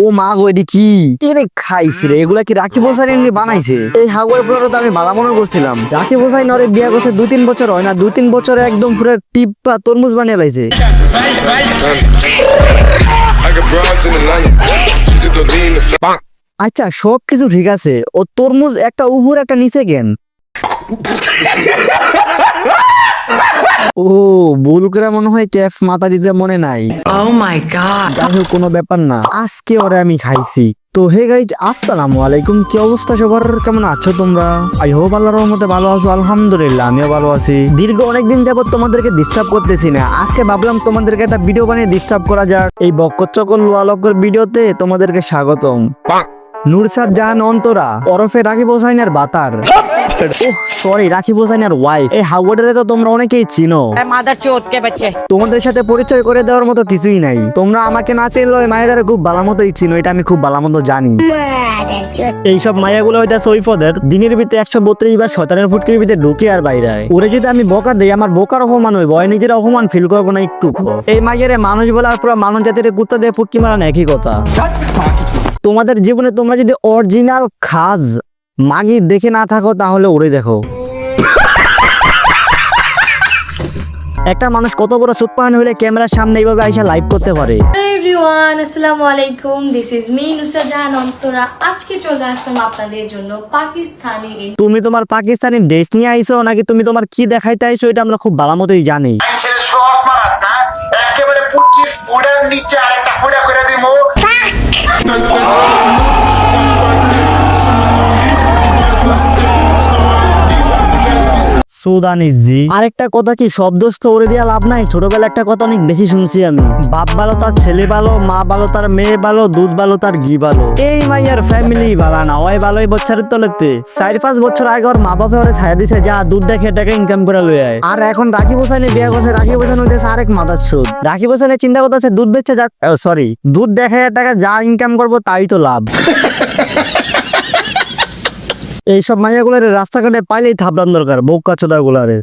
ও মা গো, এটি কি? এরে খাইছে রে, এগুলা কি রাখি বোসাই এমনি বানাইছে? এই হাগুয়ার পোলাটা তো আমি ভালো মনে করছিলাম। রাখি বোসাই নরে বিয়া করছে দুই তিন বছর হয় না দুই তিন বছরে একদম পুরো টিপা তরমুজ বানিয়ে লাইছে. আচ্ছা সব কিছু ঠিক আছে, ও তরমুজ একটা উপর, একটা নিচে কেন? ও ভুল করে মনে হয় ক্যাফ মাথা দিতে মনে নাই। Oh my god. যাই হোক কোনো ব্যাপার না। আজকে ওরে আমি খাইছি। তো হে গাইজ আসসালামু আলাইকুম। কি অবস্থা সবার? কেমন আছো তোমরা? আই হোপ আল্লাহর রহমতে ভালো আছো। আলহামদুলিল্লাহ আমিও ভালো আছি। দীর্ঘ অনেকদিন যাবত তোমাদেরকে ডিস্টার্ব করতেছি না। আজকে ভাবলাম তোমাদেরকে একটা ভিডিও বানিয়ে ডিস্টার্ব করা যাক। এই বক্কচকল লোয়ালকর ভিডিওতে তোমাদেরকে স্বাগতম। নুরসাদ জাহান অন্তরা ওরফে রাকিব হোসাইনের বাতার। তোমাদের সাথে পরিচয় করে দেওয়ার মতো কিছুই নাই। তোমরা আমাকে না চিনো এটা আমি খুব ভালো মতো দিনের ভিতরে একশো বত্রিশ ফুটকির ভিতরে ঢুকে আর বাইরে ওরে যদি আমি বোকা দেই আমার বোকার অপমান হইব নিজের অপমান ফিল করব না একটু এই মাঝের মানুষ বলে আর পুরো মানুষ জাতির কুত্তা দিয়ে ফুটকি মারানো একই কথা। তোমাদের জীবনে তোমরা যদি অরিজিনাল খাজ মাগি দেখে না থাকো তাহলে ওরে দেখো। একটা মানুষ কত বড় সুপান হলে ক্যামেরার সামনে এইভাবে আইসা লাইভ করতে পারে। এভরিওয়ান আসসালামু আলাইকুম this is me Nusra Jahan Antora. আজকে চলে আসলাম আপনাদের জন্য পাকিস্তানি তুমি তোমার পাকিস্তানি ড্রেস নিয়ে আইছো নাকি তুমি তোমার কি দেখাইতে আইছো এটা আমরা খুব ভালো মতোই জানি। একেবারে নিচে আরেকটা করে সুদানিজ। আরেকটা কথা কি শব্দস্থ ওরে দিয়া লাভ নাই? ছোটবেলা একটা কথা অনেক বেশি শুনছি আমি। বাপ ভালো, তার ছেলে ভালো, মা ভালো, তার মেয়ে ভালো, দুধ ভালো, তার ঘি ভালো। এই মাইয়ার ফ্যামিলি ভালো না, ওই ভালোই বছরের তলেতে। চার পাঁচ বছর আগে ওর মা বাপে ওরে ছায়া দিছে, যা দুধ দেখে টাকা ইনকাম করে লয়ে আয়। আর এখন রাখি বসানি বিয়া করছে, রাখি বসানি হইতেছে আরেক মাদার সুদ। রাখি বসানি চিন্তা করতেছে, দুধ বেচছে যা সরি দুধ দেখে টাকা যা ইনকাম করব তাই তো লাভ। এইসব মাইয়াগুলারে রাস্তাঘাটে পাইলেই থাপড়ান দরকার বউকা চোদার গুলারে